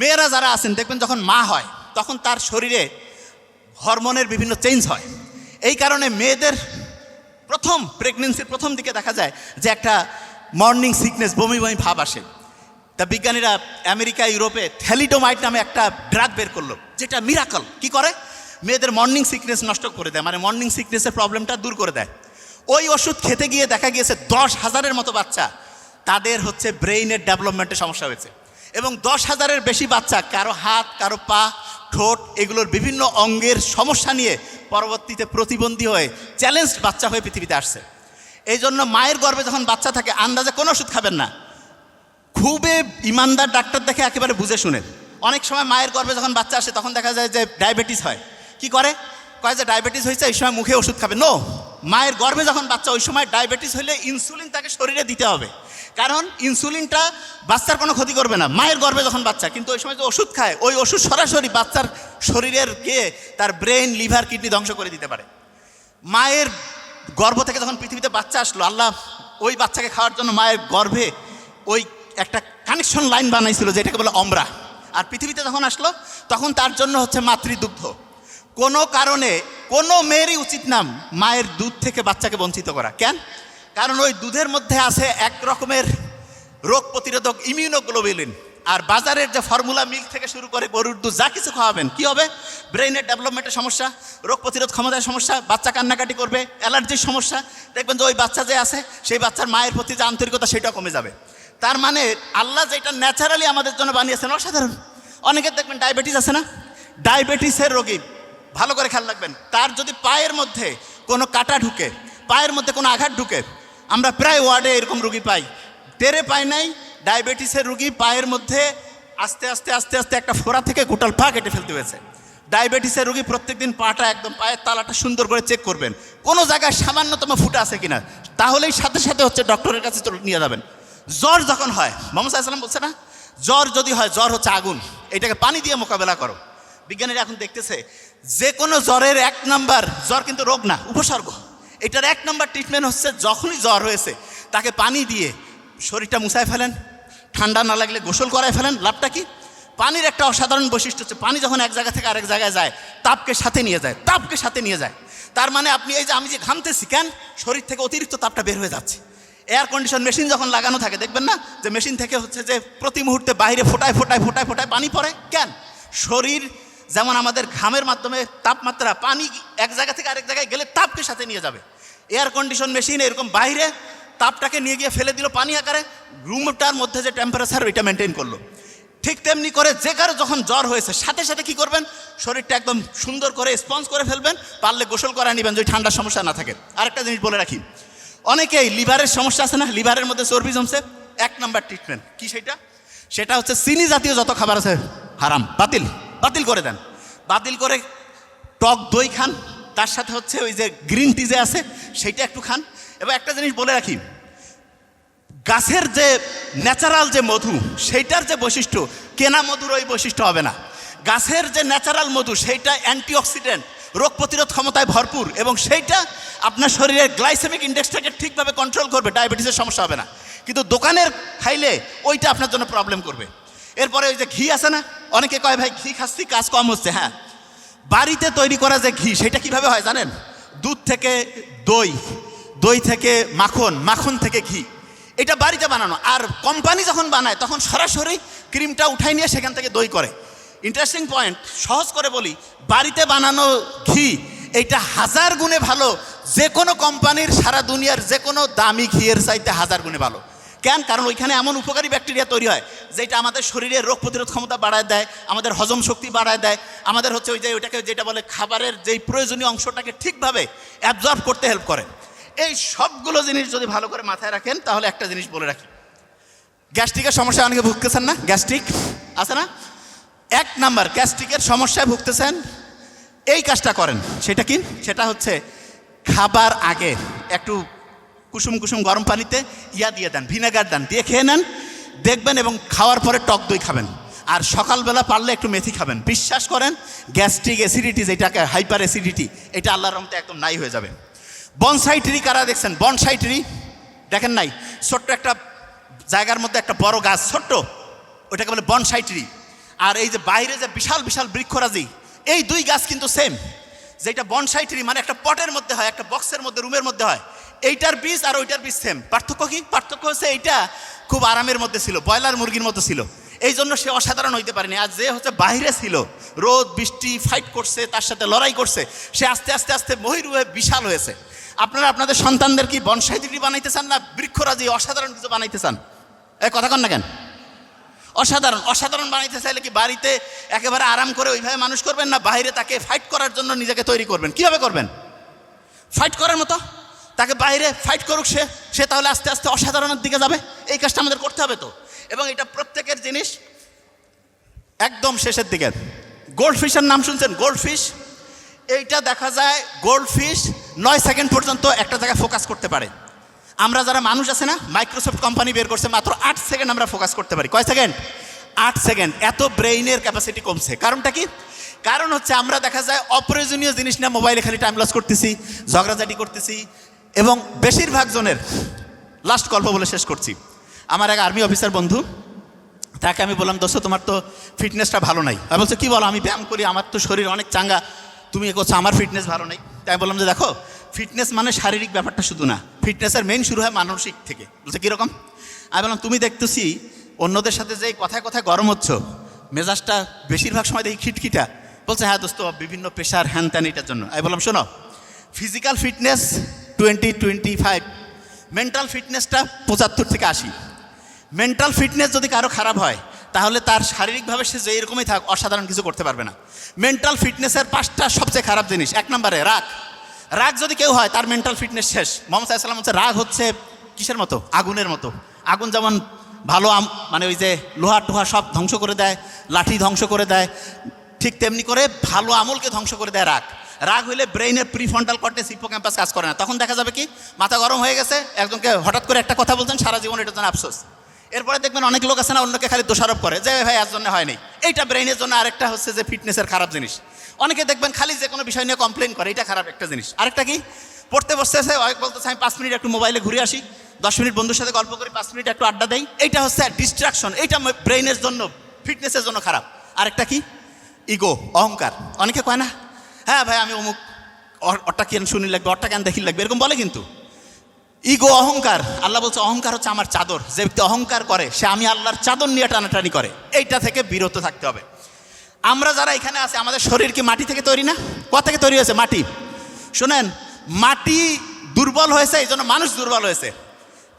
মেয়েরা যারা আছেন, দেখবেন যখন মা হয়, তখন তার শরীরে হরমোনের বিভিন্ন চেঞ্জ হয়। এই কারণে মেয়েদের প্রথম প্রেগনেন্সির প্রথম দিকে দেখা যায় যে একটা মর্নিং সিকনেস বমি বমি ভাব আসে। তা বিজ্ঞানীরা আমেরিকা, ইউরোপে থ্যালিডোমাইট নামে একটা ড্রাগ বের করল, যেটা মিরাকল কি করে? মেয়েদের মর্নিং সিকনেস নষ্ট করে দেয় মানে মর্নিং সিকনেসের প্রবলেমটা দূর করে দেয়। ওই ওষুধ খেতে গিয়ে দেখা গিয়েছে দশ হাজারের মতো বাচ্চা, তাদের হচ্ছে ব্রেইনের ডেভেলপমেন্টের সমস্যা হয়েছে। এবং দশ হাজারের বেশি বাচ্চা, কারও হাত, কারও পা, ঠোঁট, এগুলোর বিভিন্ন অঙ্গের সমস্যা নিয়ে পরবর্তীতে প্রতিবন্ধী হয়ে চ্যালেঞ্জড বাচ্চা হয়ে পৃথিবীতে আসছে। এই জন্য মায়ের গর্ভে যখন বাচ্চা থাকে, আন্দাজে কোনো ওষুধ খাবেন না। খুবই ইমানদার ডাক্তার দেখে একেবারে বুঝে শুনে অনেক সময় মায়ের গর্ভে যখন বাচ্চা আসে, তখন দেখা যায় যে ডায়াবেটিস হয়। কি করে? কয় যে ডায়াবেটিস হয়েছে এই সময় মুখে ওষুধ খাবে। নো মায়ের গর্ভে যখন বাচ্চা, ওই সময় ডায়াবেটিস হলে ইনসুলিন তাকে শরীরে দিতে হবে। কারণ ইনসুলিনটা বাচ্চার কোনো ক্ষতি করবে না। মায়ের গর্ভে যখন বাচ্চা, কিন্তু ওই সময় যে ওষুধ খায়, ওই ওষুধ সরাসরি বাচ্চার শরীরের গিয়ে তার ব্রেন, লিভার, কিডনি ধ্বংস করে দিতে পারে। মায়ের গর্ভ থেকে যখন পৃথিবীতে বাচ্চা আসলো, আল্লাহ ওই বাচ্চাকে খাওয়ার জন্য মায়ের গর্ভে ওই একটা কানেকশন লাইন বানাইছিল, যেটাকে বলে অমরা। আর পৃথিবীতে যখন আসলো, তখন তার জন্য হচ্ছে মাতৃদুগ্ধ। কোনো কারণে কোনো মেয়েরই উচিত নাম মায়ের দুধ থেকে বাচ্চাকে বঞ্চিত করা। কেন? কারণ ওই দুধের মধ্যে আছে এক রকমের রোগ প্রতিরোধক ইমিউনোগ্লোবিলিন আর বাজারের যে ফর্মুলা মিল্ক থেকে শুরু করে গরুর দুধ, যা কিছু খাওয়াবেন, কি হবে? ব্রেইনের ডেভেলপমেন্টের সমস্যা, রোগ প্রতিরোধ ক্ষমতার সমস্যা, বাচ্চা কান্নাকাটি করবে অ্যালার্জির সমস্যা। দেখবেন যে ওই বাচ্চা যে আছে, সেই বাচ্চার মায়ের প্রতি যে আন্তরিকতা সেটা কমে যাবে। তার মানে আল্লাহ যেটা ন্যাচারালি আমাদের জন্য বানিয়েছেন, অসাধারণ। অনেকের দেখবেন ডায়াবেটিস আছে না? ডায়াবেটিসের রোগী ভালো করে খেয়াল রাখবেন, তার যদি পায়ের মধ্যে কোনো কাটা ঢুকে, পায়ের মধ্যে কোনো আঘাত ঢুকে, আমরা প্রায় ওয়ার্ডে এরকম রুগী পাই। টেরে পাই নাই, ডায়াবেটিসের রুগী পায়ের মধ্যে আস্তে আস্তে আস্তে আস্তে একটা ফোড়া থেকে গোটাল পা কেটে ফেলতে হয়েছে। ডায়াবেটিসের রুগী প্রত্যেকদিন পাটা একদম পায়ের তালাটা সুন্দর করে চেক করবেন। কোনো জায়গায় সামান্যতম ফুটা আছে কিনা, তাহলেই সাথে সাথে হচ্ছে ডক্টরের কাছে নিয়ে যাবেন। জ্বর যখন হয়, মোহাম্মদ সাল্লাম বলছে না, জ্বর যদি হয়, জ্বর হচ্ছে আগুন, এটাকে পানি দিয়ে মোকাবেলা করো। বিজ্ঞানীরা এখন দেখতেছে, যে কোনো জ্বরের এক নাম্বার, জ্বর কিন্তু রোগ না, উপসর্গ। এটার এক নাম্বার ট্রিটমেন্ট হচ্ছে, যখনই জ্বর হয়েছে, তাকে পানি দিয়ে শরীরটা মুছায় ফেলেন, ঠান্ডা না লাগলে গোসল করায় ফেলেন, লাভটা কি? পানির একটা অসাধারণ বৈশিষ্ট্য হচ্ছে, পানি যখন এক জায়গা থেকে আরেক জায়গায় যায়, তাপকে সাথে নিয়ে যায়, তাপকে সাথে নিয়ে যায়। তার মানে আপনি এই যে আমি যে ঘামতেছি, কেন? শরীর থেকে অতিরিক্ত তাপটা বের হয়ে যাচ্ছে। এয়ার কন্ডিশন মেশিন যখন লাগানো থাকে, দেখবেন না? যে মেশিন থেকে হচ্ছে যে প্রতি মুহূর্তে বাইরে ফোটায় ফোটায় ফোটায় ফোটায় পানি পড়ে, কেন? শরীর যেমন আমাদের ঘামের মাধ্যমে তাপমাত্রা পানি এক জায়গা থেকে আরেক জায়গায় গেলে তাপকে সাথে নিয়ে যাবে। এয়ার কন্ডিশন মেশিন এরকম বাইরে তাপটাকে নিয়ে গিয়ে ফেলে দিল পানি আকারে, রুমটার মধ্যে যে টেম্পারেচার ওইটা মেনটেন করল। ঠিক তেমনি করে যে কারও যখন জ্বর হয়েছে, সাথে সাথে কি করবেন? শরীরটা একদম সুন্দর করে স্পঞ্জ করে ফেলবেন, পারলে গোসল করা নেবেন যদি ঠান্ডার সমস্যা না থাকে। আরেকটা জিনিস বলে রাখি, অনেকেই লিভারের সমস্যা আছে না, লিভারের মধ্যে চর্বি জমছে, এক নাম্বার ট্রিটমেন্ট কি সেটা? সেটা হচ্ছে চিনি জাতীয় যত খাবার আছে, হারাম, বাতিল। বাতিল করে দেন। বাতিল করে টক দই খান, তার সাথে হচ্ছে ওই যে গ্রিন টি যে আছে, সেইটা একটু খান। এবং একটা জিনিস বলে রাখি, গাছের যে ন্যাচারাল যে মধু, সেইটার যে বৈশিষ্ট্য, কেনা মধুর ওই বৈশিষ্ট্য হবে না। গাছের যে ন্যাচারাল মধু, সেইটা অ্যান্টিঅক্সিডেন্ট রোগ প্রতিরোধ ক্ষমতায় ভরপুর, এবং সেইটা আপনার শরীরের গ্লাইসেমিক ইন্ডেক্সটাকে ঠিকভাবে কন্ট্রোল করবে ডায়াবেটিসের সমস্যা হবে না। কিন্তু দোকানের খাইলে ওইটা আপনার জন্য প্রবলেম করবে। এরপরে ওই যে ঘি আছে না অনেকে কয়, ভাই, ঘি খাচ্ছি, কাজ কম হচ্ছে। হ্যাঁ। বাড়িতে তৈরি করা যে ঘি, সেটা কীভাবে হয় জানেন? দুধ থেকে দই দই থেকে মাখন মাখন থেকে ঘি। এটা বাড়িতে বানানো। আর কোম্পানি যখন বানায়, তখন সরাসরি ক্রিমটা উঠাই নিয়ে সেখান থেকে দই করে। ইন্টারেস্টিং পয়েন্ট সহজ করে বলি, বাড়িতে বানানো ঘি এইটা হাজার গুণে ভালো। যে কোনো কোম্পানির সারা দুনিয়ার যে কোনো দামি ঘিয়ের চাইতে হাজার গুণে ভালো। কেন কারণ ওইখানে এমন উপকারী ব্যাকটেরিয়া তৈরি হয়, যেটা আমাদের শরীরের রোগ প্রতিরোধ ক্ষমতা বাড়ায় দেয়, আমাদের হজম শক্তি বাড়ায় দেয়, আমাদের হচ্ছে ওই যে ওইটাকে যেটা বলে খাবারের যেই প্রয়োজনীয় অংশটাকে ঠিকভাবে অ্যাবজর্ব করতে হেল্প করে। এই সবগুলো জিনিস যদি ভালো করে মাথায় রাখেন, তাহলে একটা জিনিস বলে রাখি। গ্যাস্ট্রিকের সমস্যা অনেকে ভুগতেছেন না? গ্যাস্ট্রিক? আছে না? এক নাম্বার, গ্যাস্ট্রিকের সমস্যায় ভুগতেছেন, এই কাজটা করেন। সেটা কি? সেটা হচ্ছে খাবার আগে একটু কুসুম কুসুম গরম পানিতে ইয়া দিয়ে দেন, ভিনেগার দেন, দিয়ে খেয়ে নেন, দেখবেন এবং খাওয়ার পরে টক দই খাবেন। আর সকালবেলা পারলে একটু মেথি খাবেন। বিশ্বাস করেন, গ্যাস্ট্রিক অ্যাসিডিটি যেটাকে হাইপার অ্যাসিডিটি, এটা আল্লাহর রহমতে একদম নাই হয়ে যাবে। বনসাই ট্রি কারা দেখছেন? Bonsai tree? দেখেন নাই? ছোট্ট একটা জায়গার মধ্যে একটা বড় গাছ, ছোট্ট। ওটাকে বলে বনসাই ট্রি। আর এই যে বাইরে যে বিশাল বিশাল বৃক্ষরাজি, এই দুই গাছ কিন্তু সেম যেটা বনসাই ট্রি মানে একটা পটের মধ্যে হয়, একটা বক্সের মধ্যে, রুমের মধ্যে হয়। এইটার বীজ আর ওইটার বীজ সেম পার্থক্য কি? পার্থক্য হচ্ছে এইটা খুব আরামের মধ্যে ছিল, ব্রয়লার মুরগির মতো ছিল। এই জন্য সে অসাধারণ হইতে পারেনি। আর যে হচ্ছে বাইরে ছিল, রোদ, বৃষ্টি ফাইট করছে, তার সাথে লড়াই করছে, সে আস্তে আস্তে আস্তে মহিরু হয়ে বিশাল হয়েছে। আপনারা আপনাদের সন্তানদের কি বনসাই ডিগ্রি বানাইতে চান না বৃক্ষরাজি অসাধারণ কিছু বানাইতে চান? এ, কথা কন না কেন? অসাধারণ অসাধারণ বানাইতে চাইলে কি বাড়িতে একেবারে আরাম করে ওইভাবে মানুষ করবেন না? বাইরে তাকে ফাইট করার জন্য নিজেকে তৈরি করবেন। কীভাবে করবেন? ফাইট করার মতো? তাকে বাইরে ফাইট করুক সে সে তাহলে আস্তে আস্তে অসাধারণের দিকে যাবে। এই কাজটা আমাদের করতে হবে তো। এবং এটা প্রত্যেকের জিনিস একদম শেষের দিকে। গোল্ড ফিশের নাম শুনছেন? গোল্ড ফিশ এইটা দেখা যায় গোল্ড ফিশ নয় সেকেন্ড পর্যন্ত একটা জায়গায় ফোকাস করতে পারে। আমরা যারা মানুষ আছে না মাইক্রোসফট কোম্পানি বের করছে, মাত্র আট সেকেন্ড আমরা ফোকাস করতে পারি। কয় সেকেন্ড? আট সেকেন্ড। এত ব্রেইনের ক্যাপাসিটি কমছে। কারণটা কি? কারণ হচ্ছে আমরা দেখা যায় অপ্রয়োজনীয় জিনিস নিয়ে মোবাইলে খালি টাইম লস করতেছি, ঝগড়াঝাটি করতেছি এবং বেশিরভাগ জনের লাস্ট গল্প বলে শেষ করছি। আমার এক আর্মি অফিসার বন্ধু, তাকে আমি বললাম, দোস্ত, তোমার তো ফিটনেসটা ভালো নাই। আমি বলছে, কী বলো, আমি ব্যায়াম করি, আমার তো শরীর অনেক চাঙ্গা। তুমি করছ আমার ফিটনেস ভালো নেই। তাই বললাম যে, দেখো ফিটনেস মানে শারীরিক ব্যাপারটা শুধু না ফিটনেসের মেইন শুরু হয় মানসিক থেকে। বলছে, কীরকম? আমি বললাম, তুমি দেখতেছি, অন্যদের সাথে যে কথায় কথায় গরম হচ্ছ, মেজাজটা বেশিরভাগ সময় দেখি খিটখিটা। বলছে হ্যাঁ দোস্ত, বিভিন্ন প্রেশার হ্যান ত্যান এটার জন্য। আমি বললাম, শোনো physical fitness twenty twenty five mental ফিটনেসটা পঁচাত্তর থেকে আশি। মেন্টাল ফিটনেস যদি কারও খারাপ হয়, তাহলে তার শারীরিকভাবে সে যে এরকমই থাক, অসাধারণ কিছু করতে পারবে না। মেন্টাল ফিটনেসের পাঁচটা সবচেয়ে খারাপ জিনিস, এক নম্বরে রাগ। রাগ যদি কেউ হয়, তার মেন্টাল ফিটনেস শেষ। মোহাম্মদ সাল্লাম হচ্ছে রাগ হচ্ছে কিসের মতো? আগুনের মতো। আগুন যেমন ভালো আম মানে ওই যে লোহা টোহা সব ধ্বংস করে দেয়, লাঠি ধ্বংস করে দেয়, ঠিক তেমনি করে ভালো আমলকে ধ্বংস করে দেয় রাগ। রাগ হইলে ব্রেইনের প্রিফ্রন্টাল কর্টেস হিপোক্যাম্পাস কাজ করে না। তখন দেখা যাবে কি, মাথা গরম হয়ে গেছে, একজনকে হঠাৎ করে একটা কথা বলছেন, সারা জীবন এটার জন্য আফসোস। এরপরে দেখবেন অনেক লোক আছে না, অন্যকে খালি দোষারোপ করে, যে ভাই এর জন্য হয়নি। এইটা ব্রেইনের জন্য আরেকটা হচ্ছে যে ফিটনেসের খারাপ জিনিস। অনেকে দেখবেন খালি যে কোনো বিষয় নিয়ে কমপ্লেন করে, এটা খারাপ একটা জিনিস। আরেকটা কি, পড়তে বসতেছে বলতেছে, আমি পাঁচ মিনিট একটু মোবাইলে ঘুরে আসি, দশ মিনিট বন্ধুর সাথে গল্প করি, পাঁচ মিনিট একটু আড্ডা দেই। এইটা হচ্ছে ডিস্ট্রাকশন এইটা ব্রেইনের জন্য ফিটনেসের জন্য খারাপ। আরেকটা কি ইগো অহংকার। অনেকে কয় না হ্যাঁ ভাই, আমি অমুক ওরটা কেন শুনি লাগবে ওরটা কেন দেখি লাগবে, এরকম বলে কিন্তু। ইগো অহংকার, আল্লাহ বলছে, অহংকার হচ্ছে আমার চাদর, যে ব্যক্তি অহংকার করে, সে আমি আল্লাহর চাদর নিয়ে টানাটানি করে। এইটা থেকে বিরত থাকতে হবে। আমরা যারা এখানে আছে, আমাদের শরীর কি মাটি থেকে তৈরি না? কোথা থেকে তৈরি হয়েছে? মাটি। শোনেন, মাটি দুর্বল হয়েছে এই জন্য মানুষ দুর্বল হয়েছে।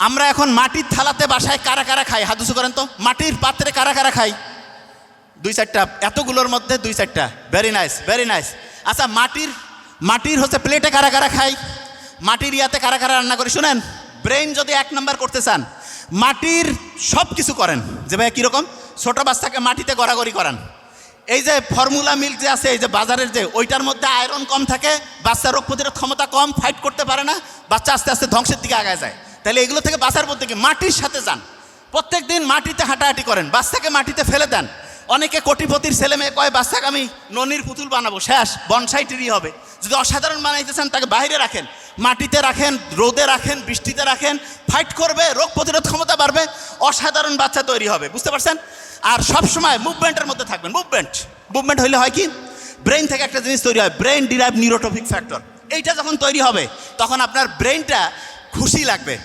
আমরা এখন মাটির থালাতে বাসায় কারা কারা খাই? হাদুসু করেন তো। মাটির পাত্রে কারা কারা খাই? দুই চারটা, এতগুলোর মধ্যে দুই চারটা। ভেরি নাইস ভেরি নাইস আচ্ছা মাটির মাটির হচ্ছে প্লেটে কারা কারা খাই মাটির ইয়াতে কারা কারা রান্না করি? শুনেন ব্রেইন যদি এক নাম্বার করতে চান, মাটির সব কিছু করেন। যে ভাই কীরকম? ছোটো বাচ্চাকে মাটিতে গড়াগড়ি করান। এই যে ফর্মুলা মিল্ক যে আছে, এই যে বাজারের যে, ওইটার মধ্যে আয়রন কম থাকে বাচ্চার রোগ প্রতিরোধ ক্ষমতা কম ফাইট করতে পারে না, বাচ্চা আস্তে আস্তে ধ্বংসের দিকে আগায় যায়। তাহলে এগুলো থেকে বাঁচার মধ্যে কি? মাটির সাথে যান। প্রত্যেক দিন মাটিতে হাঁটাহাঁটি করেন। বাচ্চাকে মাটিতে ফেলে দেন। অনেকে কোটিপতির ছেলে মেয়ে কয়, বাচ্চাকে আমি ননির পুতুল বানাবো, শেষ, বনসাই ট্রি হবে। যদি অসাধারণ বানাইতে চান, তাকে বাইরে রাখেন। মাটিতে রাখেন, রোদে রাখেন, বৃষ্টিতে রাখেন ফাইট করবে, রোগ প্রতিরোধ ক্ষমতা বাড়বে, অসাধারণ বাচ্চা তৈরি হবে, বুঝতে পারছেন? আর সব সময় মুভমেন্টের মধ্যে থাকবেন মুভমেন্ট মুভমেন্ট হইলে হয় কি? ব্রেন থেকে একটা জিনিস তৈরি হয় ব্রেন ডিরাইভ নিউরোট্রপিক ফ্যাক্টর এইটা যখন তৈরি হবে, তখন আপনার ব্রেনটা খুশি লাগবে।